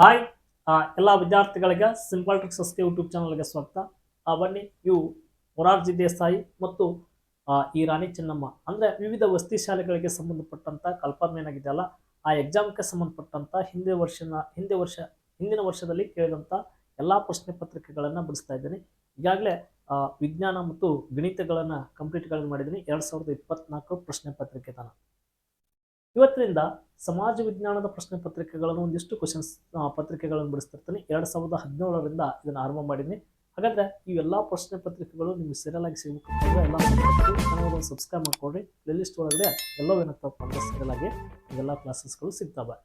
Hi ಎಲ್ಲ ವಿದ್ಯಾರ್ಥಿಗಳಿಗೆ simple tricks ಅಸ್ತಿ ಯೂಟ್ಯೂಬ್ ಚಾನಲ್ಗೆ ಸ್ವಾಗತ. ಬನ್ನಿ, ಇವು ಮೊರಾರ್ಜಿ ದೇಸಾಯಿ ಮತ್ತು ಈ ರಾಣಿ ಚೆನ್ನಮ್ಮ. ಅಂದರೆ ವಿವಿಧ ವಸತಿ ಶಾಲೆಗಳಿಗೆ ಸಂಬಂಧಪಟ್ಟಂಥ ಕಲ್ಪನೆ ಏನಾಗಿದೆಯಲ್ಲ ಆ ಎಕ್ಸಾಮ್ಗೆ ಸಂಬಂಧಪಟ್ಟಂಥ ಹಿಂದೆ ವರ್ಷನ, ಹಿಂದೆ ವರ್ಷ, ಹಿಂದಿನ ವರ್ಷದಲ್ಲಿ ಕೇಳಿದಂಥ ಎಲ್ಲ ಪ್ರಶ್ನೆ ಪತ್ರಿಕೆಗಳನ್ನು ಬಿಡಿಸ್ತಾ ಇದ್ದೀನಿ. ಈಗಾಗಲೇ ವಿಜ್ಞಾನ ಮತ್ತು ಗಣಿತಗಳನ್ನು ಕಂಪ್ಲೀಟ್ಗಳನ್ನು ಮಾಡಿದ್ದೀನಿ. ಎರಡು ಸಾವಿರದ ಇಪ್ಪತ್ನಾಲ್ಕು ಪ್ರಶ್ನೆ ಪತ್ರಿಕೆ ತನ. ಇವತ್ತಿನಿಂದ ಸಮಾಜ ವಿಜ್ಞಾನದ ಪ್ರಶ್ನೆ ಪತ್ರಿಕೆಗಳನ್ನು ಒಂದಿಷ್ಟು ಕ್ವಶನ್ಸ್ ಪತ್ರಿಕೆಗಳನ್ನು ಬಿಡಿಸ್ತಿರ್ತೀನಿ. ಎರಡು ಸಾವಿರದ ಹದಿನೇಳರಿಂದ ಇದನ್ನು ಆರಂಭ ಮಾಡಿದ್ದೀನಿ ಹಾಗಾದ್ರೆ ಇವೆಲ್ಲ ಪ್ರಶ್ನೆ ಪತ್ರಿಕೆಗಳು ನಿಮ್ಗೆ ಸೀರಿಯಲ್ ಆಗಿ ಸಿಗಬೇಕಂತಂದ್ರೆ ಎಲ್ಲ ಚಾನಲ್ಗಳನ್ನು ಸಬ್ಸ್ಕ್ರೈಬ್ ಮಾಡ್ಕೊಡ್ರಿ ಪ್ಲೇಲಿಸ್ಟ್ ಒಳಗಡೆ ಎಲ್ಲವೂ ಏನಂತಪ್ಪ ಅಂದ್ರೆ ಸೀರಿಯಲ್ ಆಗಿ ಇವೆಲ್ಲ ಕ್ಲಾಸಸ್ಗಳು ಸಿಗ್ತವೆ.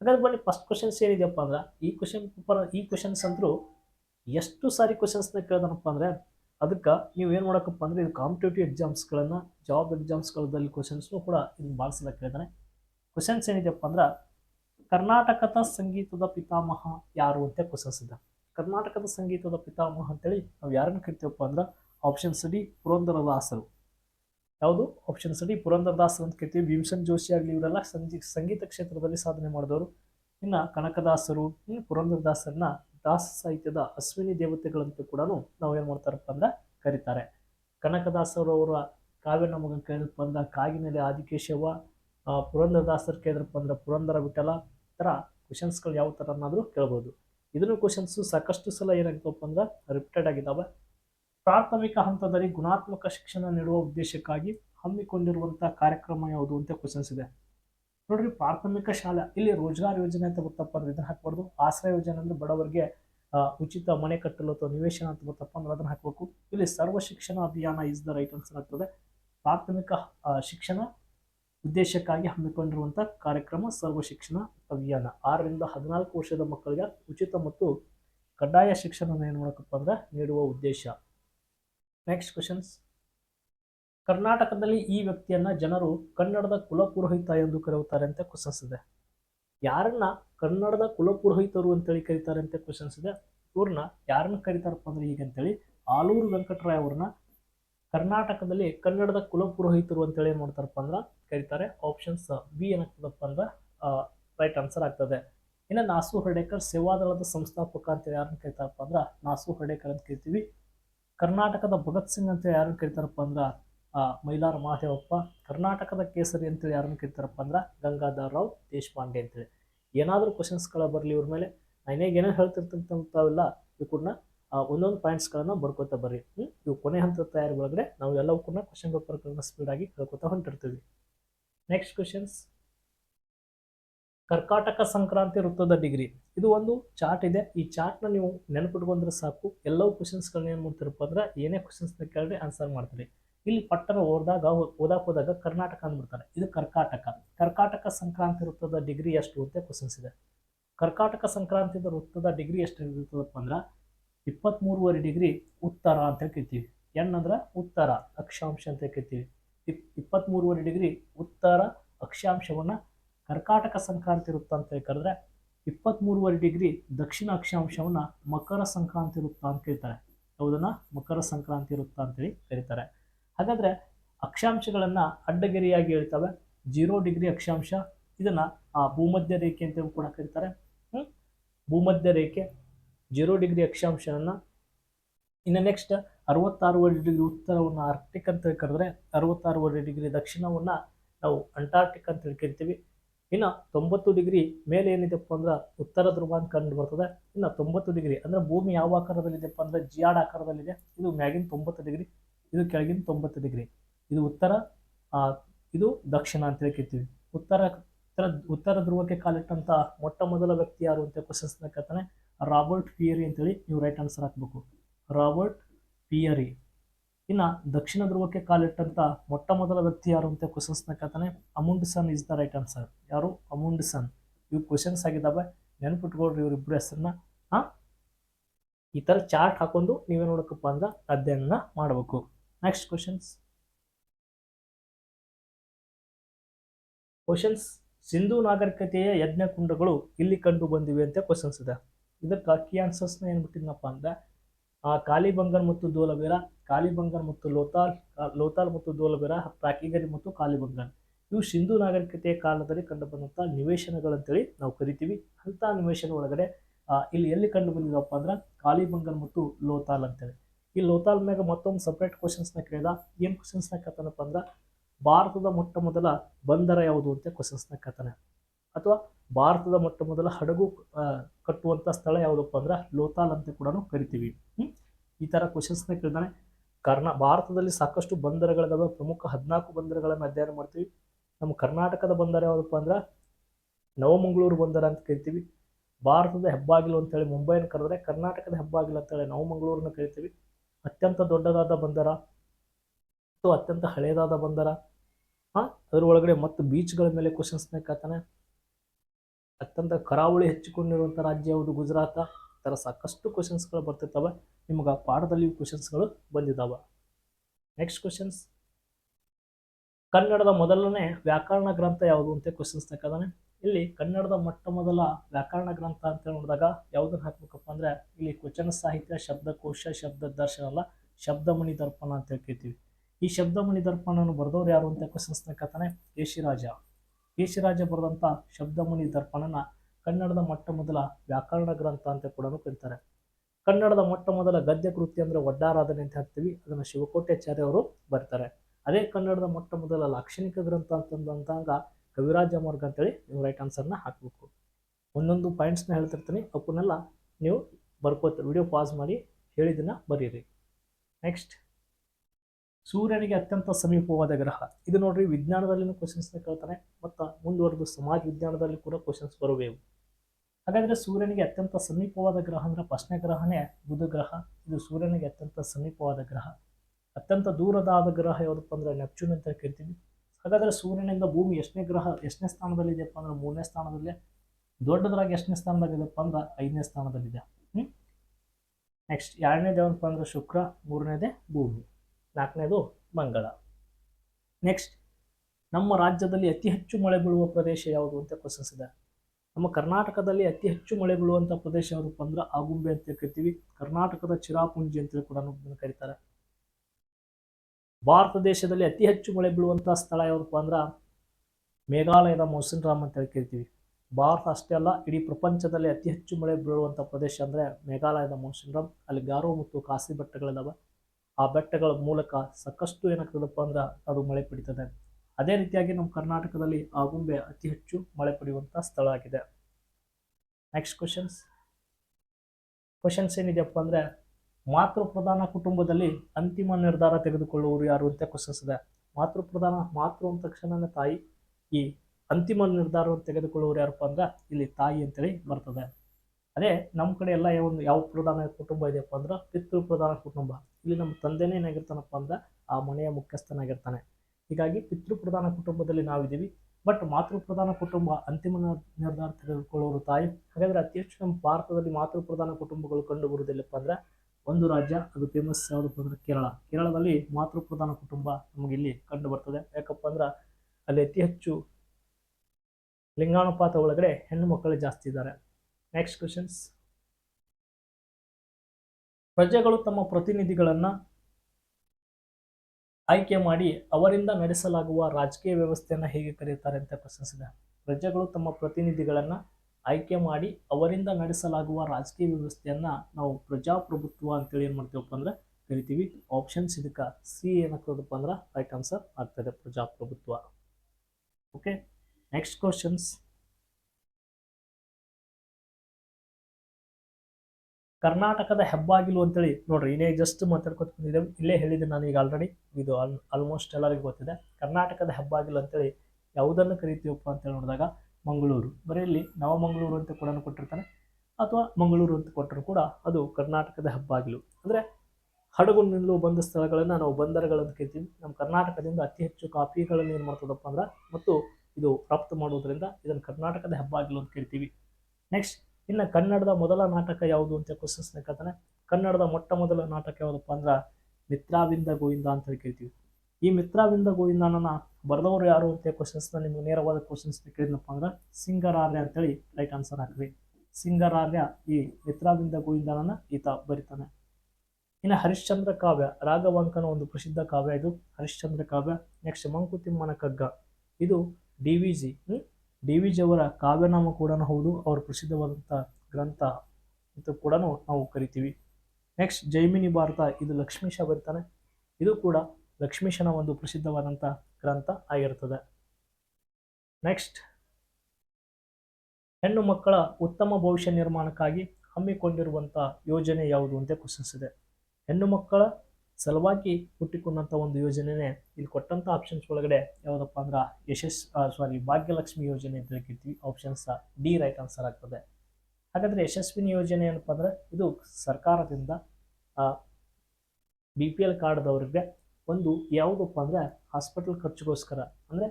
ಹಾಗಾದ್ರೆ ಬನ್ನಿ ಫಸ್ಟ್ ಕ್ವಶನ್ಸ್ ಏನಿದೆಯಪ್ಪ ಅಂದ್ರೆ ಈ ಕ್ವಶನ್ ಪೇಪರ್ ಈ ಕ್ವಶನ್ಸ್ ಅಂದ್ರು ಎಷ್ಟು ಸಾರಿ ಕ್ವಶನ್ಸ್ನ ಕೇಳ್ದನಪ್ಪ ಅಂದ್ರೆ ಅದಕ್ಕೆ ನೀವು ಏನು ಮಾಡೋಕಪ್ಪ ಅಂದ್ರೆ ಇದು ಕಾಂಪಿಟೇಟಿವ್ ಎಕ್ಸಾಮ್ಸ್ಗಳನ್ನು ಜಾಬ್ ಎಕ್ಸಾಮ್ಸ್ಗಳಲ್ಲಿ ಕ್ವಶನ್ಸ್ನು ಕೂಡ ಇದನ್ನ ಭಾಳ ಸಲ ಕೇಳಿದಾನೆ ಕ್ವಶನ್ಸ್ ಏನಿದೆಯಪ್ಪ ಅಂದ್ರೆ, ಕರ್ನಾಟಕದ ಸಂಗೀತದ ಪಿತಾಮಹ ಯಾರು ಅಂತ ಕ್ವಶನ್ಸ್ ಇದೆ. ಕರ್ನಾಟಕದ ಸಂಗೀತದ ಪಿತಾಮಹ ಅಂತೇಳಿ ನಾವು ಯಾರನ್ನು ಕರಿತೀವಪ್ಪ ಅಂದ್ರೆ ಆಪ್ಷನ್ಸ್ ಡಿ ಪುರಂದರದಾಸರು. ಯಾವುದು? ಆಪ್ಷನ್ಸ್ ಡಿ ಪುರಂದರದಾಸರು ಅಂತ ಕರಿತೀವಿ. ಭೀಮಸನ್ ಜೋಶಿ ಆಗಲಿ ಇವರೆಲ್ಲ ಸಂಗೀತ ಕ್ಷೇತ್ರದಲ್ಲಿ ಸಾಧನೆ ಮಾಡಿದವರು. ಇನ್ನು ಕನಕದಾಸರು, ಇನ್ನು ಪುರಂದರದಾಸರನ್ನ ದಾಸ ಸಾಹಿತ್ಯದ ಅಶ್ವಿನಿ ದೇವತೆಗಳಂತ ಕೂಡ ನಾವು ಏನು ಮಾಡ್ತಾರಪ್ಪ ಅಂದ್ರೆ ಕರೀತಾರೆ. ಕನಕದಾಸರವರ ಕಾವ್ಯ ನಮಗೆ ಕೇಳಿದಪ್ಪ ಅಂದ್ರೆ ಕಾಗಿನೆಲೆ ಆದಿಕೇಶವ ಪುರಂದರದಾಸರು ಕೇಳಿದ್ರಪ್ಪ ಅಂದ್ರೆ ಪುರಂದರ ವಿಠಲ ಥರ ಕ್ವಶನ್ಸ್ಗಳು ಯಾವ ಥರ ಅನ್ನಾದರೂ ಕೇಳ್ಬೋದು. ಇದನ್ನು ಕ್ವಶನ್ಸು ಸಾಕಷ್ಟು ಸಲ ಏನಾಗ್ತವಪ್ಪ ಅಂದ್ರೆ ರಿಪೀಟೆಡ್ ಆಗಿದ್ದಾವೆ. ಪ್ರಾಥಮಿಕ ಹಂತದಲ್ಲಿ ಗುಣಾತ್ಮಕ ಶಿಕ್ಷಣ ನೀಡುವ ಉದ್ದೇಶಕ್ಕಾಗಿ ಹಮ್ಮಿಕೊಂಡಿರುವಂಥ ಕಾರ್ಯಕ್ರಮ ಯಾವುದು ಅಂತ ಕ್ವಶನ್ಸ್ ಇದೆ. ನೋಡ್ರಿ ಪ್ರಾಥಮಿಕ ಶಾಲೆ, ಇಲ್ಲಿ ರೋಜ್ಗಾರ್ ಯೋಜನೆ ಅಂತ ಗೊತ್ತಪ್ಪ ಅಂದ್ರೆ ಇದನ್ನ ಹಾಕ್ಬಾರ್ದು. ಆಶ್ರಯ ಯೋಜನೆ ಅಂದ್ರೆ ಬಡವರಿಗೆ ಉಚಿತ ಮನೆ ಕಟ್ಟಲು ಅಥವಾ ನಿವೇಶನ ಅಂತ ಗೊತ್ತಪ್ಪ ಅಂದ್ರೆ ಅದನ್ನ ಹಾಕಬೇಕು. ಇಲ್ಲಿ ಸರ್ವ ಶಿಕ್ಷಣ ಅಭಿಯಾನ ಇಸ್ ದ ರೈಟ್ ಆನ್ಸರ್ ಆಗ್ತದೆ. ಪ್ರಾಥಮಿಕ ಶಿಕ್ಷಣ ಉದ್ದೇಶಕ್ಕಾಗಿ ಹಮ್ಮಿಕೊಂಡಿರುವಂಥ ಕಾರ್ಯಕ್ರಮ ಸರ್ವ ಶಿಕ್ಷಣ ಅಭಿಯಾನ. ಆರರಿಂದ ಹದಿನಾಲ್ಕು ವರ್ಷದ ಮಕ್ಕಳಿಗೆ ಉಚಿತ ಮತ್ತು ಕಡ್ಡಾಯ ಶಿಕ್ಷಣವನ್ನು ಏನು ಮಾಡಬೇಕಪ್ಪ ಅಂದ್ರೆ ನೀಡುವ ಉದ್ದೇಶ. ನೆಕ್ಸ್ಟ್ ಕ್ವಶನ್ಸ್ ಕರ್ನಾಟಕದಲ್ಲಿ ಈ ವ್ಯಕ್ತಿಯನ್ನ ಜನರು ಕನ್ನಡದ ಕುಲಪುರೋಹಿತ ಎಂದು ಕರೆಯುತ್ತಾರೆ ಅಂತ ಕ್ವಶನ್ಸ್ ಇದೆ. ಯಾರನ್ನ ಕನ್ನಡದ ಕುಲಪುರೋಹಿತರು ಅಂತೇಳಿ ಕರೀತಾರೆ ಅಂತ ಕ್ವಶನ್ಸ್ ಇದೆ. ಇವ್ರನ್ನ ಯಾರನ್ನ ಕರೀತಾರಪ್ಪ ಅಂದ್ರೆ ಈಗ ಅಂತೇಳಿ ಆಲೂರು ವೆಂಕಟರಾಯ್ ಅವ್ರನ್ನ ಕರ್ನಾಟಕದಲ್ಲಿ ಕನ್ನಡದ ಕುಲಪುರೋಹಿತರು ಅಂತೇಳಿ ಏನು ಮಾಡ್ತಾರಪ್ಪ ಅಂದ್ರೆ ಕರೀತಾರೆ. ಆಪ್ಷನ್ಸ್ ಬಿ ಏನಾಗ್ತದಪ್ಪ ಅಂದ್ರೆ ರೈಟ್ ಆನ್ಸರ್ ಆಗ್ತದೆ. ಇನ್ನು ನಾಸು ಹರ್ಡೇಕರ್ ಸೇವಾದಳದ ಸಂಸ್ಥಾಪಕ ಅಂತ ಯಾರನ್ನ ಕರೀತಾರಪ್ಪ ಅಂದ್ರೆ, ನಾಸು ಹರ್ಡೇಕರ್ ಅಂತ ಕರಿತೀವಿ. ಕರ್ನಾಟಕದ ಭಗತ್ ಸಿಂಗ್ ಅಂತ ಯಾರನ್ನ ಕರೀತಾರಪ್ಪ ಅಂದ್ರೆ ಮೈಲಾರ ಮಹದೇವಪ್ಪ ಕರ್ನಾಟಕದ ಕೇಸರಿ ಅಂತೇಳಿ ಯಾರನ್ನು ಕೇಳ್ತಾರಪ್ಪ ಅಂದ್ರೆ ಗಂಗಾಧರ್ ರಾವ್ ದೇಶಪಾಂಡೆ ಅಂತೇಳಿ. ಏನಾದರೂ ಕ್ವಶನ್ಸ್ಗಳ ಬರಲಿ ಇವ್ರ ಮೇಲೆ. ನಾನೇಗ ಏನೇನು ಹೇಳ್ತಿರ್ತಂಥವೆಲ್ಲ ಇವು ಕೂಡ ಒಂದೊಂದು ಪಾಯಿಂಟ್ಸ್ಗಳನ್ನು ಬರ್ಕೋತಾ ಬರ್ರಿ? ಇವು ಕೊನೆ ಹಂತದ ತಯಾರಿ ಒಳಗಡೆ ನಾವು ಎಲ್ಲವೂ ಕೂಡ ಕ್ವಶನ್ ಪೇಪರ್ಗಳನ್ನ ಸ್ಪೀಡಾಗಿ ಹೇಳ್ಕೊತಾ ಹೊಂಟಿರ್ತೀವಿ. ನೆಕ್ಸ್ಟ್ ಕ್ವಶನ್ಸ್ ಕರ್ಕಾಟಕ ಸಂಕ್ರಾಂತಿ ವೃತ್ತದ ಡಿಗ್ರಿ ಇದು ಒಂದು ಚಾರ್ಟ್ ಇದೆ. ಈ ಚಾರ್ಟ್ನ ನೀವು ನೆನಪಿಟ್ಕೊಂಡ್ರೆ ಸಾಕು. ಎಲ್ಲವೂ ಕ್ವಶನ್ಸ್ಗಳನ್ನ ಏನು ಮಾಡ್ತಿರಪ್ಪ ಅಂದ್ರೆ ಏನೇ ಕ್ವಶನ್ಸ್ನ ಕೇಳಿದ್ರೆ ಆನ್ಸರ್ ಮಾಡ್ತೀರಿ. ಇಲ್ಲಿ ಪಟ್ಟಣ ಓದಿದಾಗ ಓದಾಕ್ ಹೋದಾಗ ಕರ್ನಾಟಕ ಅಂದ್ಬಿಡ್ತಾರೆ. ಇದು ಕರ್ಕಾಟಕ. ಕರ್ಕಾಟಕ ಸಂಕ್ರಾಂತಿ ವೃತ್ತದ ಡಿಗ್ರಿ ಎಷ್ಟು ಅಂತ ಕ್ವಶನ್ಸ್ ಇದೆ. ಕರ್ಕಾಟಕ ಸಂಕ್ರಾಂತಿದ ವೃತ್ತದ ಡಿಗ್ರಿ ಎಷ್ಟು ಇರ್ತದಪ್ಪ ಅಂದ್ರೆ ಇಪ್ಪತ್ತ್ಮೂರುವರೆ ಡಿಗ್ರಿ ಉತ್ತರ ಅಂತ ಕರಿತೀವಿ ಅಂದ್ರೆ ಉತ್ತರ, ಅಕ್ಷಾಂಶ ಅಂತ ಕರಿತೀವಿ ಇಪ್ ಇಪ್ಪತ್ತ್ಮೂರುವರೆ ಡಿಗ್ರಿ ಉತ್ತರ, ಅಕ್ಷಾಂಶವನ್ನು ಕರ್ಕಾಟಕ ಸಂಕ್ರಾಂತಿ ವೃತ್ತ ಅಂತ ಕರೆದ್ರೆ ಇಪ್ಪತ್ತ್ಮೂರುವರೆ ಡಿಗ್ರಿ ದಕ್ಷಿಣ ಅಕ್ಷಾಂಶವನ್ನು ಮಕರ ಸಂಕ್ರಾಂತಿ ವೃತ್ತ ಅಂತ ಕರೀತಾರೆ ಯಾವುದನ್ನು ಮಕರ ಸಂಕ್ರಾಂತಿ ವೃತ್ತ ಅಂತೇಳಿ ಕರೀತಾರೆ. ಹಾಗಾದ್ರೆ ಅಕ್ಷಾಂಶಗಳನ್ನು ಅಡ್ಡಗೆರೆಯಾಗಿ ಹೇಳ್ತವೆ. ಜೀರೋ ಡಿಗ್ರಿ ಅಕ್ಷಾಂಶ, ಇದನ್ನು ಭೂಮಧ್ಯ ರೇಖೆ ಅಂತ ಕೂಡ ಕರೀತಾರೆ? ಭೂಮಧ್ಯ ರೇಖೆ ಜೀರೋ ಡಿಗ್ರಿ ಅಕ್ಷಾಂಶವನ್ನು ಇನ್ನು ನೆಕ್ಸ್ಟ್ ಅರವತ್ತಾರೂವರೆ ಡಿಗ್ರಿ ಉತ್ತರವನ್ನು ಆರ್ಟಿಕ್ ಅಂತ ಹೇಳಿ ಕರೆದ್ರೆ ಅರವತ್ತಾರೂವರೆ ಡಿಗ್ರಿ ದಕ್ಷಿಣವನ್ನು ನಾವು ಅಂಟಾರ್ಟಿಕ್ ಅಂತ ಹೇಳಿ ಕರಿತೀವಿ ಇನ್ನು ತೊಂಬತ್ತು ಡಿಗ್ರಿ ಮೇಲೆ ಏನಿದೆಪ್ಪ ಅಂದ್ರೆ ಉತ್ತರ ಧ್ರುವ ಅಂತ ಕಂಡು ಬರ್ತದೆ. ಇನ್ನು ತೊಂಬತ್ತು ಡಿಗ್ರಿ ಅಂದ್ರೆ ಭೂಮಿ ಯಾವ ಆಕಾರದಲ್ಲಿದೆಪ್ಪ ಅಂದ್ರೆ ಜಿಯಾಡ್ ಆಕಾರದಲ್ಲಿದೆ. ಇದು ಮ್ಯಾಗಿನ ತೊಂಬತ್ತು ಡಿಗ್ರಿ. ಇದು ಕೆಳಗಿನ ತೊಂಬತ್ತು ಡಿಗ್ರಿ. ಇದು ಉತ್ತರ ಇದು ದಕ್ಷಿಣ ಅಂತ ಹೇಳಿ ಕರಿತೀವಿ ಉತ್ತರ ಉತ್ತರ ಉತ್ತರ ಧ್ರುವಕ್ಕೆ ಕಾಲಿಟ್ಟಂತ ಮೊಟ್ಟ ಮೊದಲ ವ್ಯಕ್ತಿ ಯಾರು ಅಂತ ಕ್ವಶನ್ಸ್ನ ಕೇಳ್ತಾನೆ. ರಾಬರ್ಟ್ ಪಿಯರಿ ಅಂತೇಳಿ ನೀವು ರೈಟ್ ಆನ್ಸರ್ ಹಾಕ್ಬೇಕು. Robert Peary. ಇನ್ನ ದಕ್ಷಿಣ ಧ್ರುವಕ್ಕೆ ಕಾಲಿಟ್ಟಂತ ಮೊಟ್ಟ ಮೊದಲ ವ್ಯಕ್ತಿ ಯಾರು ಅಂತ ಕ್ವಶನ್ಸ್ನ ಕೇಳ್ತಾನೆ. Amundsen is the right answer ಯಾರು? ಅಮುಂಡ್ ಸನ್. ಇವು ಕ್ವಶನ್ಸ್ ಆಗಿದ್ದಾವೆ. ನೆನ್ಪಿಟ್ಕೊಳ್ರಿ ಇವರಿಬ್ಬರು ಹೆಸರನ್ನ. ಹಾಂ ಈ ಥರ ಚಾರ್ಟ್ ಹಾಕೊಂಡು ನೀವೇ ನೋಡಕಪ್ಪ ಅಂದ್ರೆ ಅಧ್ಯಯನ ಮಾಡಬೇಕು. ನೆಕ್ಸ್ಟ್ ಕ್ವಶನ್ಸ್ ಕ್ವಶನ್ಸ್ ಸಿಂಧೂ ನಾಗರಿಕತೆಯ ಯಜ್ಞಕುಂಡಗಳು ಇಲ್ಲಿ ಕಂಡು ಬಂದಿವೆ ಅಂತ ಕ್ವಶನ್ಸ್ ಇದೆ. ಇದಕ್ಕೆ ಕೀ ಆನ್ಸರ್ಸ್ನ ಏನು ಬಿಟ್ಟಿದ್ನಪ್ಪ ಅಂದ್ರೆ, ಆ ಕಾಲಿಬಂಗನ್ ಮತ್ತು ದೋಲಬೇರ ಕಾಲಿಬಂಗನ್ ಮತ್ತು ಲೋತಾಲ್ ಲೋತಾಲ್ ಮತ್ತು ದೋಲಬೇರ ಪ್ರಾಕಿಗರಿ ಮತ್ತು ಕಾಲಿಬಂಗನ್ ಇವು ಸಿಂಧೂ ನಾಗರಿಕತೆಯ ಕಾಲದಲ್ಲಿ ಕಂಡು ಬಂದಂಥ ನಿವೇಶನಗಳಂತೇಳಿ ನಾವು ಕರಿತೀವಿ. ಅಂಥ ನಿವೇಶನ ಒಳಗಡೆ ಇಲ್ಲಿ ಎಲ್ಲಿ ಕಂಡು ಬಂದಿದವಪ್ಪ ಅಂದ್ರೆ ಕಾಲಿಬಂಗನ್ ಮತ್ತು ಲೋತಾಲ್ ಅಂತೇಳಿ. ಈ ಲೋತಾಲ್ ಮ್ಯಾಗ ಮತ್ತೊಂದು ಸಪ್ರೇಟ್ ಕ್ವಶನ್ಸ್ನ ಕೇಳಿದ. ಏನು ಕ್ವಶನ್ಸ್ನ ಕೇಳ್ತಾನಪ್ಪ ಅಂದ್ರೆ, ಭಾರತದ ಮೊಟ್ಟ ಮೊದಲ ಬಂದರ ಯಾವುದು ಅಂತ ಕ್ವಶನ್ಸ್ನ ಕೇಳ್ತಾನೆ. ಅಥವಾ ಭಾರತದ ಮೊಟ್ಟ ಮೊದಲ ಹಡಗು ಕಟ್ಟುವಂಥ ಸ್ಥಳ ಯಾವುದಪ್ಪ ಅಂದ್ರೆ ಲೋತಾಲ್ ಅಂತ ಕೂಡ ಕರಿತೀವಿ. ಈ ಥರ ಕ್ವಶನ್ಸ್ನ ಕೇಳಿದಾನೆ. ಕರ್ನಾ, ಭಾರತದಲ್ಲಿ ಸಾಕಷ್ಟು ಬಂದರಗಳಿದಾವೆ. ಪ್ರಮುಖ ಹದಿನಾಲ್ಕು ಬಂದರಗಳನ್ನು ಅಧ್ಯಯನ ಮಾಡ್ತೀವಿ. ನಮ್ಮ ಕರ್ನಾಟಕದ ಬಂದರ ಯಾವುದಪ್ಪ ಅಂದ್ರೆ ನವಮಂಗಳೂರು ಬಂದರ ಅಂತ ಕರಿತೀವಿ. ಭಾರತದ ಹೆಬ್ಬಾಗಿಲು ಅಂತೇಳಿ ಮುಂಬೈನ ಕರೆದ್ರೆ ಕರ್ನಾಟಕದ ಹೆಬ್ಬಾಗಿಲು ಅಂತೇಳಿ ನವಮಂಗಳೂರನ್ನ ಕರಿತೀವಿ. ಅತ್ಯಂತ ದೊಡ್ಡದಾದ ಬಂದರ ಮತ್ತು ಅತ್ಯಂತ ಹಳೆಯದಾದ ಬಂದರ. ಹಾಂ? ಅದ್ರ ಒಳಗಡೆ ಮತ್ತು ಬೀಚ್ಗಳ ಮೇಲೆ ಕ್ವಶನ್ಸ್ನ ಕೇಳ್ತಾನೆ. ಅತ್ಯಂತ ಕರಾವಳಿ ಹೆಚ್ಚಿಕೊಂಡಿರುವಂಥ ರಾಜ್ಯ ಯಾವುದು? ಗುಜರಾತ. ಈ ಥರ ಸಾಕಷ್ಟು ಕ್ವಶನ್ಸ್ಗಳು ಬರ್ತಿರ್ತವೆ. ನಿಮ್ಗೆ ಆ ಪಾಠದಲ್ಲಿ ಕ್ವಶನ್ಸ್ಗಳು ಬಂದಿದ್ದಾವೆ ನೆಕ್ಸ್ಟ್ ಕ್ವಶನ್ಸ್ ಕನ್ನಡದ ಮೊದಲನೇ ವ್ಯಾಕರಣ ಗ್ರಂಥ ಯಾವುದು ಅಂತ ಕ್ವಶನ್ಸ್ ತಕ್ಕದಾನೆ ಇಲ್ಲಿ ಕನ್ನಡದ ಮೊಟ್ಟ ಮೊದಲ ವ್ಯಾಕರಣ ಗ್ರಂಥ ಅಂತ ನೋಡಿದಾಗ ಯಾವುದನ್ನು ಹಾಕ್ಬೇಕಪ್ಪ ಅಂದ್ರೆ ಇಲ್ಲಿ ಕ್ವಚನ ಸಾಹಿತ್ಯ, ಶಬ್ದಕೋಶ, ಶಬ್ದ ದರ್ಶನ ಅಲ್ಲ ಶಬ್ದಮಣಿ ದರ್ಪಣ ಅಂತ ಹೇಳ್ತೀವಿ ಈ ಶಬ್ದಮಣಿ ದರ್ಪಣವನ್ನು ಬರೆದವ್ರು ಯಾರು ಅಂತ ಕ್ವಶನ್ಸ್ ತಕ್ಕತಾನೆ ಕೇಶಿರಾಜ. ಕೇಶಿರಾಜ ಬರೆದಂಥ ಶಬ್ದಮಣಿ ದರ್ಪಣನ ಕನ್ನಡದ ಮೊಟ್ಟ ಮೊದಲ ವ್ಯಾಕರಣ ಗ್ರಂಥ ಅಂತ ಕೂಡ ಕರೀತಾರೆ. ಕನ್ನಡದ ಮೊಟ್ಟ ಮೊದಲ ಗದ್ಯ ಕೃತಿ ಅಂದ್ರೆ ಒಡ್ಡಾರಾಧನೆ ಅಂತ ಹೇಳ್ತೀವಿ. ಅದನ್ನು ಶಿವಕೋಟ್ಯಾಚಾರ್ಯ ಅವರು ಬರ್ತಾರೆ. ಅದೇ ಕನ್ನಡದ ಮೊಟ್ಟ ಮೊದಲ ಲಾಕ್ಷಣಿಕ ಗ್ರಂಥ ಅಂತಂದಂತಾಗ ಕವಿರಾಜ ಮಾರ್ಗ ಅಂತೇಳಿ ನೀವು ರೈಟ್ ಆನ್ಸರ್ನ ಹಾಕಬೇಕು. ಒಂದೊಂದು ಪಾಯಿಂಟ್ಸ್ನ ಹೇಳ್ತಿರ್ತೀನಿ. ಅವನ್ನೆಲ್ಲ ನೀವು ಬರ್ಕೋತ ವಿಡಿಯೋ ಪಾಸ್ ಮಾಡಿ ಹೇಳಿದ್ದನ್ನು ಬರೀರಿ. ನೆಕ್ಸ್ಟ್ ಸೂರ್ಯನಿಗೆ ಅತ್ಯಂತ ಸಮೀಪವಾದ ಗ್ರಹ. ಇದು ನೋಡ್ರಿ ವಿಜ್ಞಾನದಲ್ಲಿನೂ ಕ್ವಶನ್ಸ್ನ ಕೇಳ್ತಾನೆ, ಮತ್ತು ಮುಂದುವರೆದು ಸಮಾಜ ವಿಜ್ಞಾನದಲ್ಲಿ ಕೂಡ ಕ್ವಶನ್ಸ್ ಬರಬೇಕು ಹಾಗಾದರೆ ಸೂರ್ಯನಿಗೆ ಅತ್ಯಂತ ಸಮೀಪವಾದ ಗ್ರಹ ಅಂದರೆ ಪ್ರಶ್ನೆ ಗ್ರಹನೇ ಬುಧ ಗ್ರಹ. ಇದು ಸೂರ್ಯನಿಗೆ ಅತ್ಯಂತ ಸಮೀಪವಾದ ಗ್ರಹ. ಅತ್ಯಂತ ದೂರದಾದ ಗ್ರಹ ಯಾವುದಪ್ಪ ಅಂದರೆ ನೆಪ್ಚೂನ್ ಅಂತ ಕರಿತೀವಿ ಹಾಗಾದರೆ ಸೂರ್ಯನಿಂದ ಭೂಮಿ ಎಷ್ಟನೇ ಗ್ರಹ ಎಷ್ಟನೇ ಸ್ಥಾನದಲ್ಲಿದೆಯಪ್ಪ ಅಂದ್ರೆ ಮೂರನೇ ಸ್ಥಾನದಲ್ಲಿ? ದೊಡ್ಡದ್ರಾಗ ಎಷ್ಟನೇ ಸ್ಥಾನದಾಗಿದೆಪ್ಪ ಅಂದ್ರೆ ಐದನೇ ಸ್ಥಾನದಲ್ಲಿದೆ. ಹ್ಞೂ ನೆಕ್ಸ್ಟ್ ಎರಡನೇದು ಯಾವಪ್ಪ ಅಂದ್ರೆ ಶುಕ್ರ, ಮೂರನೇದೇ ಭೂಮಿ, ನಾಲ್ಕನೇದು ಮಂಗಳ. ನೆಕ್ಸ್ಟ್ ನಮ್ಮ ರಾಜ್ಯದಲ್ಲಿ ಅತಿ ಹೆಚ್ಚು ಮಳೆ ಬೀಳುವ ಪ್ರದೇಶ ಯಾವುದು ಅಂತ ಕ್ವಶನ್ಸ್ ಇದೆ. ನಮ್ಮ ಕರ್ನಾಟಕದಲ್ಲಿ ಅತಿ ಹೆಚ್ಚು ಮಳೆ ಬೀಳುವಂಥ ಪ್ರದೇಶ ಯಾವುದಪ್ಪ ಅಂದ್ರೆ ಆಗುಂಬೆ ಅಂತ ಕರಿತೀವಿ. ಕರ್ನಾಟಕದ ಚಿರಾಪುಂಜಿ ಅಂತೇಳಿ ಕೂಡ ಕರೀತಾರೆ. ಭಾರತ ದೇಶದಲ್ಲಿ ಅತಿ ಹೆಚ್ಚು ಮಳೆ ಬೀಳುವಂಥ ಸ್ಥಳ ಯಾವುದಪ್ಪ ಅಂದ್ರೆ ಮೇಘಾಲಯದ ಮೌಸಿನ್ ರಾಮ್ ಅಂತ ಹೇಳಿ ಕರಿತೀವಿ ಭಾರತ ಅಷ್ಟೇ ಅಲ್ಲ, ಇಡೀ ಪ್ರಪಂಚದಲ್ಲಿ ಅತಿ ಹೆಚ್ಚು ಮಳೆ ಬೀಳುವಂಥ ಪ್ರದೇಶ ಅಂದರೆ ಮೇಘಾಲಯದ ಮೌಸಿನ್ ರಾಮ್. ಅಲ್ಲಿ ಗಾರೋ ಮತ್ತು ಕಾಸಿ ಬೆಟ್ಟಗಳಿದಾವೆ. ಆ ಬೆಟ್ಟಗಳ ಮೂಲಕ ಸಾಕಷ್ಟು ಏನಾಗ್ತದಪ್ಪ ಅಂದ್ರೆ ಅದು ಮಳೆ ಪಡಿತದೆ. ಅದೇ ರೀತಿಯಾಗಿ ನಮ್ಮ ಕರ್ನಾಟಕದಲ್ಲಿ ಆಗುಂಬೆ ಅತಿ ಹೆಚ್ಚು ಮಳೆ ಪಡೆಯುವಂಥ ಸ್ಥಳ ಆಗಿದೆ. ನೆಕ್ಸ್ಟ್ ಕ್ವಶನ್ಸ್ ಕ್ವಶನ್ಸ್ ಏನಿದೆಯಪ್ಪ ಅಂದರೆ ಮಾತೃ ಪ್ರಧಾನ ಕುಟುಂಬದಲ್ಲಿ ಅಂತಿಮ ನಿರ್ಧಾರ ತೆಗೆದುಕೊಳ್ಳುವವರು ಯಾರು ಅಂತ ಕ್ವಶನ್ಸ್ ಇದೆ. ಮಾತೃ ಪ್ರಧಾನ ಮಾತೃ ಅಂದ ತಕ್ಷಣನೇ ತಾಯಿ, ಈ ಅಂತಿಮ ನಿರ್ಧಾರವನ್ನು ತೆಗೆದುಕೊಳ್ಳುವವರು ಯಾರಪ್ಪ ಅಂದ್ರೆ ಇಲ್ಲಿ ತಾಯಿ ಅಂತೇಳಿ ಬರ್ತದೆ. ಅದೇ ನಮ್ಮ ಕಡೆ ಎಲ್ಲ ಒಂದು, ಯಾವ ಪ್ರಧಾನ ಕುಟುಂಬ ಇದೆಯಪ್ಪ ಅಂದ್ರೆ ಪಿತೃ ಪ್ರಧಾನ ಕುಟುಂಬ. ಇಲ್ಲಿ ನಮ್ಮ ತಂದೆನೇ ಏನಾಗಿರ್ತಾನಪ್ಪ ಅಂದ್ರೆ ಆ ಮನೆಯ ಮುಖ್ಯಸ್ಥನಾಗಿರ್ತಾನೆ. ಹೀಗಾಗಿ ಪಿತೃ ಪ್ರಧಾನ ಕುಟುಂಬದಲ್ಲಿ ನಾವಿದ್ದೀವಿ. ಬಟ್ ಮಾತೃ ಪ್ರಧಾನ ಕುಟುಂಬ ಅಂತಿಮ ನಿರ್ಧಾರ ತೆಗೆದುಕೊಳ್ಳುವರು ತಾಯಿ. ಹಾಗಾದ್ರೆ ಅತಿ ಹೆಚ್ಚು ನಮ್ಮ ಭಾರತದಲ್ಲಿ ಮಾತೃ ಪ್ರಧಾನ ಕುಟುಂಬಗಳು ಕಂಡು ಬರುವುದಿಲ್ಲಪ್ಪ ಅಂದ್ರೆ ಒಂದು ರಾಜ್ಯ, ಅದು ಫೇಮಸ್ ಯಾವುದಪ್ಪ ಅಂದರೆ ಕೇರಳ. ಕೇರಳದಲ್ಲಿ ಮಾತೃ ಪ್ರಧಾನ ಕುಟುಂಬ ನಮಗಿಲ್ಲಿ ಕಂಡು ಬರ್ತದೆ. ಯಾಕಪ್ಪ ಅಂದ್ರೆ ಅಲ್ಲಿ ಅತಿ ಹೆಚ್ಚು ಲಿಂಗಾನುಪಾತ ಒಳಗಡೆ ಹೆಣ್ಣು ಮಕ್ಕಳು ಜಾಸ್ತಿ ಇದ್ದಾರೆ ನೆಕ್ಸ್ಟ್ ಕ್ವಶನ್ಸ್ ಪ್ರಜೆಗಳು ತಮ್ಮ ಪ್ರತಿನಿಧಿಗಳನ್ನು ಆಯ್ಕೆ ಮಾಡಿ ಅವರಿಂದ ನಡೆಸಲಾಗುವ ರಾಜಕೀಯ ವ್ಯವಸ್ಥೆಯನ್ನು ಹೇಗೆ ಕರೆಯುತ್ತಾರೆ ಅಂತ ಪ್ರಶ್ನಿಸಿದೆ ಪ್ರಜೆಗಳು ತಮ್ಮ ಪ್ರತಿನಿಧಿಗಳನ್ನು ಆಯ್ಕೆ ಮಾಡಿ ಅವರಿಂದ ನಡೆಸಲಾಗುವ ರಾಜಕೀಯ ವ್ಯವಸ್ಥೆಯನ್ನು ನಾವು ಪ್ರಜಾಪ್ರಭುತ್ವ ಅಂತೇಳಿ ಏನು ಮಾಡ್ತೀವಪ್ಪ ಅಂದ್ರೆ ಕರಿತೀವಿ. ಆಪ್ಷನ್ಸ್ ಇದಕ್ಕೆ ಸಿ ಏನಾಗ್ತದಪ್ಪ ಅಂದ್ರೆ ರೈಟ್ ಆನ್ಸರ್ ಆಗ್ತದೆ ಪ್ರಜಾಪ್ರಭುತ್ವ. ಓಕೆ ನೆಕ್ಸ್ಟ್ ಕ್ವಶನ್ಸ್ ಕರ್ನಾಟಕದ ಹೆಬ್ಬಾಗಿಲು ಅಂತೇಳಿ ನೋಡ್ರಿ, ಇನ್ನೇ ಜಸ್ಟ್ ಮಾತಾಡ್ಕೊತ ಬಂದಿದ್ದೇವೆ ಇಲ್ಲೇ ಹೇಳಿದೆ ನಾನು ಈಗ ಆಲ್ರೆಡಿ ಇದು ಆಲ್ಮೋಸ್ಟ್ ಎಲ್ಲರಿಗೂ ಗೊತ್ತಿದೆ. ಕರ್ನಾಟಕದ ಹೆಬ್ಬಾಗಿಲು ಅಂತೇಳಿ ಯಾವುದನ್ನು ಕರಿತೀವಪ್ಪ ಅಂತೇಳಿ ನೋಡಿದಾಗ ಮಂಗಳೂರು. ಬರೀ ಇಲ್ಲಿ ನವಮಂಗಳೂರು ಅಂತ ಕೂಡ ಕೊಟ್ಟಿರ್ತಾನೆ. ಅಥವಾ ಮಂಗಳೂರು ಅಂತ ಕೊಟ್ಟರು ಕೂಡ ಅದು ಕರ್ನಾಟಕದ ಹೆಬ್ಬಾಗಿಲು. ಅಂದರೆ ಹಡಗು ನಿಲ್ಲುವ ಬಂದ ಸ್ಥಳಗಳನ್ನು ನಾವು ಬಂದರುಗಳನ್ನು ಕೇಳ್ತೀವಿ. ನಮ್ಮ ಕರ್ನಾಟಕದಿಂದ ಅತಿ ಹೆಚ್ಚು ಕಾಫಿಗಳನ್ನು ಏನು ಮಾಡ್ತದಪ್ಪ ಅಂದ್ರೆ ಮತ್ತು ಇದು ರಫ್ತು ಮಾಡೋದ್ರಿಂದ ಇದನ್ನು ಕರ್ನಾಟಕದ ಹೆಬ್ಬಾಗಿಲು ಅಂತ ಕೇಳ್ತೀವಿ. ನೆಕ್ಸ್ಟ್ ಇನ್ನು ಕನ್ನಡದ ಮೊದಲ ನಾಟಕ ಯಾವುದು ಅಂತ ಕ್ವಶನ್ಸ್ ಕೇಳ್ತಾನೆ. ಕನ್ನಡದ ಮೊಟ್ಟ ಮೊದಲ ನಾಟಕ ಯಾವುದಪ್ಪ ಅಂದ್ರೆ ಮಿತ್ರಾವಿಂದ ಗೋವಿಂದ ಅಂತ ಹೇಳಿ ಕೇಳ್ತೀವಿ. ಈ ಮಿತ್ರಾವಿಂದ ಗೋವಿಂದನನ್ನ ಬರೆದವರು ಯಾರು ಅಂತ ಕ್ವಶನ್ಸ್ನ ನಿಮ್ಗೆ ನೇರವಾದ ಕ್ವಶನ್ಸ್ ಕೇಳಿದ್ನಪ್ಪ ಅಂದ್ರೆ ಸಿಂಗರಾರ್ಯ ಅಂತೇಳಿ ರೈಟ್ ಆನ್ಸರ್ ಹಾಕ್ರಿ. ಸಿಂಗರಾರ್ಯ ಈ ಮಿತ್ರಾವಿಂದ ಗೋವಿಂದನನ್ನ ಈತ ಬರಿತಾನೆ. ಇನ್ನು ಹರಿಶ್ಚಂದ್ರ ಕಾವ್ಯ, ರಾಘವಾಂಕನ ಒಂದು ಪ್ರಸಿದ್ಧ ಕಾವ್ಯ ಇದು. ಹರಿಶ್ಚಂದ್ರ ಕಾವ್ಯ ನೆಕ್ಸ್ಟ್ ಮಂಕುತಿಮ್ಮನ ಕಗ್ಗ ಇದು D V G D V G ಅವರ ಕಾವ್ಯನಾಮ ಕೂಡ ಹೌದು, ಅವರ ಪ್ರಸಿದ್ಧವಾದಂಥ ಗ್ರಂಥ ಇದು ಕೂಡ ನಾವು ಕರಿತೀವಿ. ನೆಕ್ಸ್ಟ್ ಜೈಮಿನಿ ಭಾರತ, ಇದು ಲಕ್ಷ್ಮೀಶ ಬರಿತಾನೆ. ಇದು ಕೂಡ ಲಕ್ಷ್ಮೀಶನ ಒಂದು ಪ್ರಸಿದ್ಧವಾದಂಥ ಗ್ರಂಥ ಆಗಿರ್ತದೆ. ನೆಕ್ಸ್ಟ್ ಹೆಣ್ಣು ಮಕ್ಕಳ ಉತ್ತಮ ಭವಿಷ್ಯ ನಿರ್ಮಾಣಕ್ಕಾಗಿ ಹಮ್ಮಿಕೊಂಡಿರುವಂಥ ಯೋಜನೆ ಯಾವುದು ಅಂತ ಕ್ವಶನ್ಸ್ ಹೆಣ್ಣು ಮಕ್ಕಳ ಸಲುವಾಗಿ ಹುಟ್ಟಿಕೊಂಡಂಥ ಒಂದು ಯೋಜನೆನೇ ಇಲ್ಲಿ ಕೊಟ್ಟಂಥ ಆಪ್ಷನ್ಸ್ ಒಳಗಡೆ ಯಾವುದಪ್ಪ ಅಂದ್ರೆ ಯಶಸ್ ಸಾರಿ ಭಾಗ್ಯಲಕ್ಷ್ಮಿ ಯೋಜನೆ ಅಂತ ಆಪ್ಷನ್ಸ್ ಡಿ ರೈಟ್ ಆನ್ಸರ್ ಆಗ್ತದೆ. ಹಾಗಾದರೆ ಯಶಸ್ವಿನಿ ಯೋಜನೆ ಏನಪ್ಪ ಅಂದ್ರೆ ಇದು ಸರ್ಕಾರದಿಂದ ಬಿ ಪಿ ಎಲ್ ಕಾರ್ಡ್ದವ್ರಿಗೆ ಒಂದು ಯಾವುದಪ್ಪ ಅಂದರೆ ಹಾಸ್ಪಿಟಲ್ ಖರ್ಚಿಗೋಸ್ಕರ. ಅಂದರೆ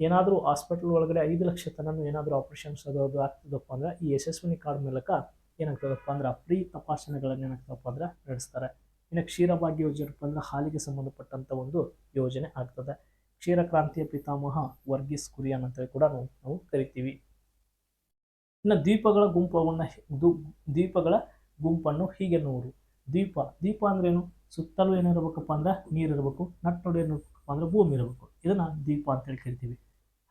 ಏನಾದರೂ ಹಾಸ್ಪಿಟಲ್ ಒಳಗಡೆ ಐದು ಲಕ್ಷ ತನಕ ಏನಾದರೂ ಆಪ್ರೇಷನ್ಸ್ ಅದು ಆಗ್ತದಪ್ಪ ಅಂದ್ರೆ, ಈ ಯಶಸ್ವಿನಿ ಕಾರ್ಡ್ ಮೂಲಕ ಏನಾಗ್ತದಪ್ಪ ಅಂದ್ರೆ ಫ್ರೀ ತಪಾಸಣೆಗಳನ್ನು ಏನಾಗ್ತದಪ್ಪ ಅಂದ್ರೆ ನಡೆಸ್ತಾರೆ. ಇನ್ನು ಕ್ಷೀರಭಾಗ್ಯ ಯೋಜನೆ ಅಂದ್ರೆ ಹಾಲಿಗೆ ಸಂಬಂಧಪಟ್ಟಂಥ ಒಂದು ಯೋಜನೆ ಆಗ್ತದೆ. ಕ್ಷೀರ ಕ್ರಾಂತಿಯ ಪಿತಾಮಹ ವರ್ಗೀಸ್ ಕುರಿಯನ್ ಅಂತೇಳಿ ಕೂಡ ನಾವು ನಾವು ಕರಿತೀವಿ. ಇನ್ನು ದ್ವೀಪಗಳ ಗುಂಪವನ್ನು ದ್ವೀಪಗಳ ಗುಂಪನ್ನು ಹೀಗೆ ನೋಡು. ದ್ವೀಪ ದ್ವೀಪ ಅಂದ್ರೇನು? ಸುತ್ತಲೂ ಏನಿರಬೇಕಪ್ಪ ಅಂದ್ರೆ ನೀರು ಇರಬೇಕು, ನಟ್ಟೊಡೆ ಏನಿರಬೇಕಪ್ಪ ಅಂದ್ರೆ ಭೂಮಿ ಇರಬೇಕು. ಇದನ್ನು ದ್ವೀಪ ಅಂತೇಳಿ ಕರಿತೀವಿ.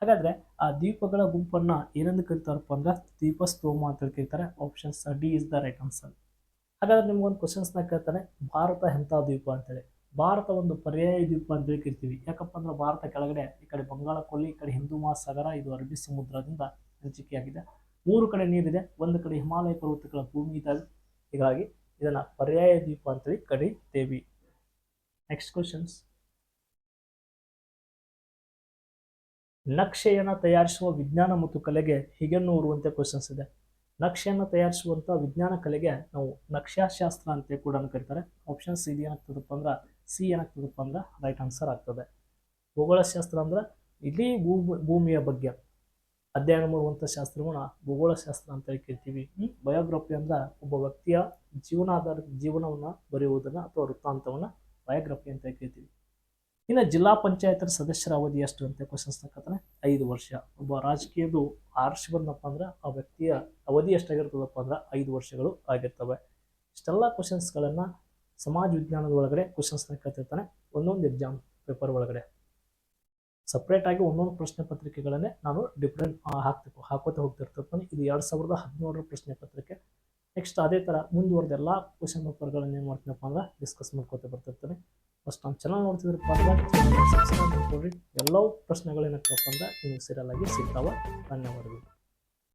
ಹಾಗಾದ್ರೆ ಆ ದ್ವೀಪಗಳ ಗುಂಪನ್ನ ಏನೆಂದು ಕರಿತಾರಪ್ಪ ಅಂದ್ರೆ ದ್ವೀಪ ಸ್ಥೋಮ ಅಂತ ಹೇಳಿ ಕರೀತಾರೆ. Options D is the right answer ಹಾಗಾದ್ರೆ ನಿಮ್ಗೊಂದು ಕ್ವಶನ್ಸ್ನ ಕೇಳ್ತಾರೆ ಭಾರತ ಎಂಥ ದ್ವೀಪ ಅಂತೇಳಿ ಭಾರತ ಒಂದು ಪರ್ಯಾಯ ದ್ವೀಪ ಅಂತೇಳಿ ಕರಿತೀವಿ. ಯಾಕಪ್ಪ ಅಂದ್ರೆ ಭಾರತ ಕೆಳಗಡೆ, ಈ ಕಡೆ ಬಂಗಾಳ ಕೊಲ್ಲಿ ಈ ಕಡೆ ಹಿಂದೂ ಮಹಾಸಾಗರ, ಇದು ಅರಬ್ಬಿ ಸಮುದ್ರದಿಂದ ಹಂಚಿಕೆಯಾಗಿದೆ ಮೂರು ಕಡೆ ನೀರಿದೆ, ಒಂದು ಕಡೆ ಹಿಮಾಲಯ ಪರ್ವತಗಳ ಭೂಮಿ ಇದ್ದಾವೆ ಹೀಗಾಗಿ ಇದನ್ನ ಪರ್ಯಾಯ ದ್ವೀಪ ಅಂತೇಳಿ ಕರೀತೇವಿ. ನೆಕ್ಸ್ಟ್ ಕ್ವಶನ್ಸ್ ನಕ್ಷೆಯನ್ನು ತಯಾರಿಸುವ ವಿಜ್ಞಾನ ಮತ್ತು ಕಲೆಗೆ ಹೀಗೆನ್ನು ಅಂತ ಕ್ವಶನ್ಸ್ ಇದೆ. ನಕ್ಷೆಯನ್ನು ತಯಾರಿಸುವಂಥ ವಿಜ್ಞಾನ ಕಲೆಗೆ ನಾವು ನಕ್ಷಾಶಾಸ್ತ್ರ ಅಂತ ಕೂಡ ಕರೀತಾರೆ. ಆಪ್ಷನ್ ಸಿ ಏನಾಗ್ತದಪ್ಪ ಅಂದ್ರೆ ಸಿ ಏನಾಗ್ತದಪ್ಪ ಅಂದ್ರೆ ರೈಟ್ ಆನ್ಸರ್ ಆಗ್ತದೆ. ಭೂಗೋಳಶಾಸ್ತ್ರ ಅಂದ್ರೆ ಇಡೀ ಭೂಮಿ, ಭೂಮಿಯ ಬಗ್ಗೆ. ಅಧ್ಯಯನ ಮಾಡುವಂಥ ಶಾಸ್ತ್ರವನ್ನ ಭೂಗೋಳಶಾಸ್ತ್ರ ಅಂತ ಕರಿತೀವಿ ಬಯೋಗ್ರಫಿ ಅಂದ್ರೆ ಒಬ್ಬ ವ್ಯಕ್ತಿಯ ಜೀವನಾಧಾರ, ಜೀವನವನ್ನು ಬರೆಯುವುದನ್ನು ಅಥವಾ ವೃತ್ತಾಂತವನ್ನು ಬಯೋಗ್ರಫಿ ಅಂತ ಕರಿತೀವಿ ಇನ್ನು ಜಿಲ್ಲಾ ಪಂಚಾಯತ್ ಸದಸ್ಯರ ಅವಧಿ ಎಷ್ಟು ಅಂತ ಕ್ವಶನ್ಸ್ ತಕ್ಕಂದ್ರೆ ಐದು ವರ್ಷ. ಒಬ್ಬ ರಾಜಕೀಯದು ಆರ್ಷ ಬಂದಪ್ಪ ಅಂದ್ರೆ ಆ ವ್ಯಕ್ತಿಯ ಅವಧಿ ಎಷ್ಟಾಗಿರ್ತದಪ್ಪ ಅಂದ್ರೆ ಐದು ವರ್ಷಗಳು ಆಗಿರ್ತವೆ. ಇಷ್ಟೆಲ್ಲ ಕ್ವಶನ್ಸ್ಗಳನ್ನು ಸಮಾಜ ವಿಜ್ಞಾನದ ಒಳಗಡೆ ಕ್ವಶನ್ಸ್ನ ಒಂದೊಂದು ಎಕ್ಸಾಮ್ ಪೇಪರ್ ಒಳಗಡೆ. ಸಪ್ರೇಟಾಗಿ ಒಂದೊಂದು ಪ್ರಶ್ನೆ ಪತ್ರಿಕೆಗಳನ್ನೇ ನಾನು ಡಿಫ್ರೆಂಟ್ ಹಾಕ್ತಿಪ್ಪ ಹಾಕೋತಾ ಹೋಗ್ತಿರ್ತಿರ್ತಾನೆ ಇದು ಎರಡು ಸಾವಿರದ ಹದಿನೇಳರ ಪ್ರಶ್ನೆ ಪತ್ರಿಕೆ. ನೆಕ್ಸ್ಟ್ ಅದೇ ಥರ ಮುಂದುವರೆದ ಎಲ್ಲ ಕ್ವಶನ್ ಪೇಪರ್ಗಳನ್ನ ಏನು ಮಾಡ್ತೀನಪ್ಪ ಅಂದ್ರೆ ಡಿಸ್ಕಸ್ ಮಾಡ್ಕೋತಾ ಬರ್ತಿರ್ತಾನೆ. ಫಸ್ಟ್ ನಮ್ಮ ಚಾನಲ್ ನೋಡ್ತಿದ್ರಪ್ಪ ಅಂದ್ರೆ ಸಬ್ಸ್ಕ್ರೈಬ್ ಮಾಡ್ಕೊಡ್ರಿ ಎಲ್ಲವೂ ಅಂದ್ರೆ ನಿಮಗೆ ಸೀರಿಯಲ್ ಆಗಿ ಸಿಗ್ತಾವೆ. ಧನ್ಯವಾದಗಳು.